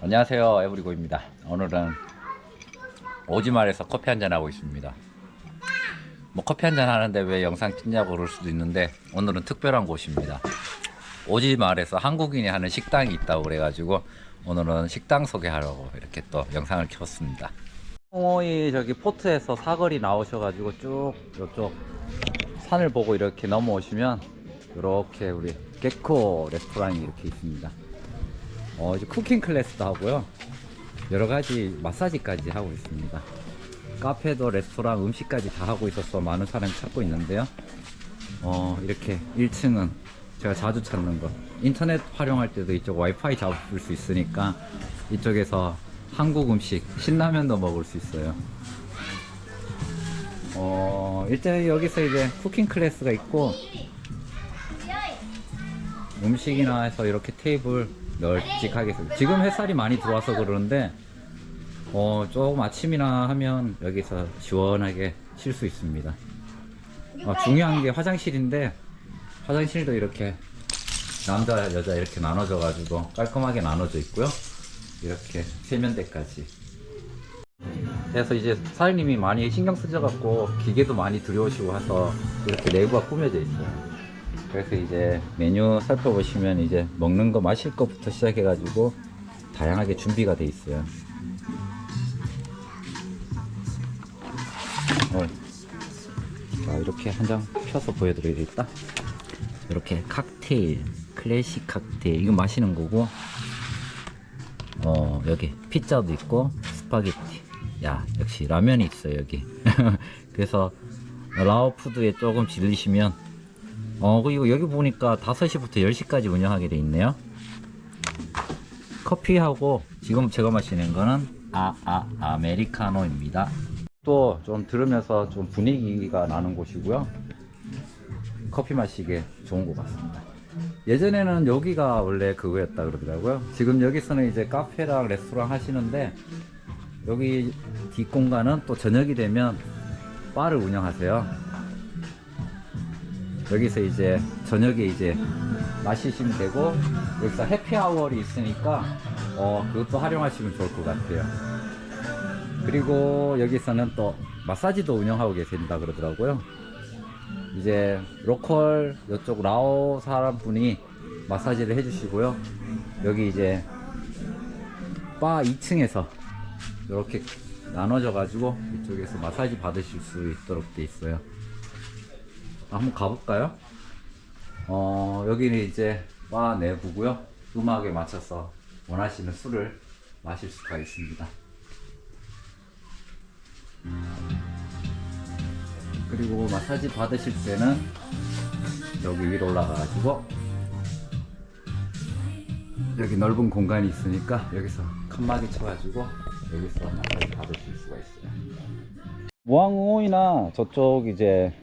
안녕하세요. 에브리고입니다. 오늘은 오지말에서 커피 한잔 하고 있습니다. 뭐 커피 한잔 하는데 왜 영상 찍냐고 그럴 수도 있는데 오늘은 특별한 곳입니다. 오지말에서 한국인이 하는 식당이 있다고 그래가지고 오늘은 식당 소개하려고 이렇게 또 영상을 켰습니다. 홍호이 저기 포트에서 사거리 나오셔가지고 쭉 이쪽 산을 보고 이렇게 넘어오시면 이렇게 우리 게코 레스토랑이 이렇게 있습니다 어, 이제 쿠킹 클래스도 하고요. 여러 가지 마사지까지 하고 있습니다. 카페도 레스토랑 음식까지 다 하고 있어서 많은 사람이 찾고 있는데요. 어, 이렇게 1층은 제가 자주 찾는 거. 인터넷 활용할 때도 이쪽 와이파이 잡을 수 있으니까 이쪽에서 한국 음식, 신라면도 먹을 수 있어요. 어, 일단 여기서 이제 쿠킹 클래스가 있고 음식이나 해서 이렇게 테이블 서- 지금 햇살이 많이 들어와서 그러는데 어 조금 아침이나 하면 여기서 시원하게 쉴 수 있습니다. 어, 중요한 게 화장실인데 화장실도 이렇게 남자 여자 이렇게 나눠져 가지고 깔끔하게 나눠져 있고요. 이렇게 세면대까지. 그래서 이제 사장님이 많이 신경 쓰셔 갖고 기계도 많이 들여오시고 해서 이렇게 내부가 꾸며져 있어요 그래서 이제 메뉴 살펴보시면 이제 먹는 거 마실 것부터 시작해 가지고 다양하게 준비가 돼 있어요. 어. 자 이렇게 한 장 펴서 보여드리겠다. 이렇게 칵테일, 클래식 칵테일 이거 마시는 거고, 어 여기 피자도 있고 스파게티. 야 역시 라면이 있어요 여기. 그래서 라오 푸드에 조금 질리시면 어, 그리고 여기 보니까 5시부터 10시까지 운영하게 돼 있네요. 커피하고 지금 제가 마시는 거는 아, 아, 아 메리카노입니다. 또 좀 들으면서 좀 분위기가 나는 곳이고요. 커피 마시기에 좋은 것 같습니다. 예전에는 여기가 원래 그거였다 그러더라고요. 지금 여기서는 이제 카페랑 레스토랑 하시는데 여기 뒷공간은 또 저녁이 되면 바를 운영하세요. 여기서 이제 저녁에 이제 마시시면 되고 여기서 해피아워이 있으니까 어 그것도 활용하시면 좋을 것 같아요. 그리고 여기서는 또 마사지도 운영하고 계신다 그러더라고요. 이제 로컬 이쪽 라오 사람 분이 마사지를 해주시고요. 여기 이제 바 2층에서 이렇게 나눠져 가지고 이쪽에서 마사지 받으실 수 있도록 돼 있어요. 한번 가볼까요? 어, 여기는 이제 바 내부고요. 음악에 맞춰서 원하시는 술을 마실 수가 있습니다. 음, 그리고 마사지 받으실 때는 여기 위로 올라가가지고 여기 넓은 공간이 있으니까 여기서 칸막이 쳐가지고 여기서 마사지 받으실 수가 있어요. 무항호이나 저쪽 이제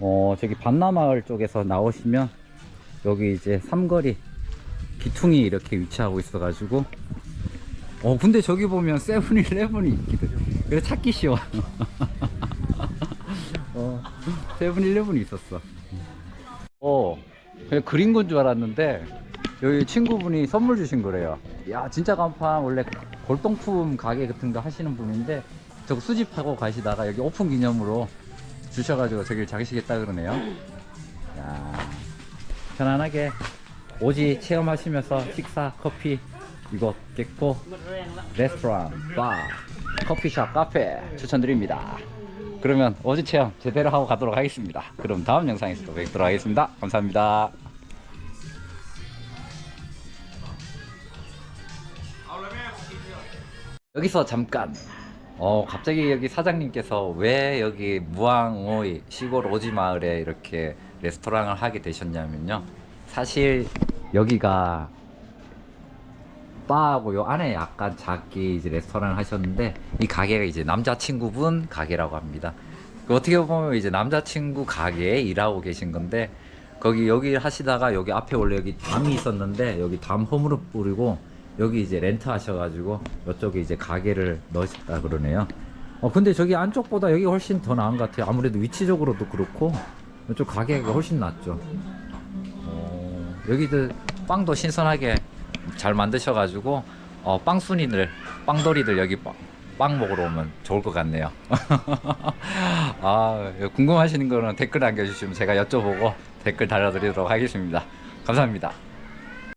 어, 저기 반나마을 쪽에서 나오시면 여기 이제 삼거리 기퉁이 이렇게 위치하고 있어 가지고 어 근데 저기 보면 세븐일레븐이 있거든. 그래 찾기 쉬워. 어 세븐일레븐이 있었어. 어 그냥 그린 건 줄 알았는데 여기 친구분이 선물 주신 거래요. 야 진짜 간판. 원래 골동품 가게 같은 거 하시는 분인데 저거 수집하고 가시다가 여기 오픈 기념으로 주셔가지고 저길 자기시겠다 그러네요. 야, 편안하게 오지 체험하시면서 식사, 커피, 이곳 객포 레스토랑, 바, 커피숍, 카페 추천드립니다. 그러면 오지 체험 제대로 하고 가도록 하겠습니다. 그럼 다음 영상에서 또 뵙도록 하겠습니다. 감사합니다. 여기서 잠깐 어 갑자기 여기 사장님께서 왜 여기 무항오이 시골 오지 마을에 이렇게 레스토랑을 하게 되셨냐면요. 사실 여기가 바하고 요 안에 약간 작게 이제 레스토랑을 하셨는데 이 가게가 이제 남자친구분 가게라고 합니다. 그 어떻게 보면 이제 남자친구 가게에 일하고 계신 건데 거기 여기 하시다가 여기 앞에 원래 여기 담이 있었는데 여기 담 허물을 뿌리고 여기 이제 렌트 하셔가지고 이쪽에 이제 가게를 넣으셨다 그러네요. 어 근데 저기 안쪽보다 여기 훨씬 더 나은 것 같아요. 아무래도 위치적으로도 그렇고 이쪽 가게가 훨씬 낫죠. 어, 여기도 빵도 신선하게 잘 만드셔가지고 어, 빵순이들, 빵돌이들 여기 빵, 빵 먹으러 오면 좋을 것 같네요. 아, 궁금하신 거는 댓글 남겨주시면 제가 여쭤보고 댓글 달아드리도록 하겠습니다. 감사합니다.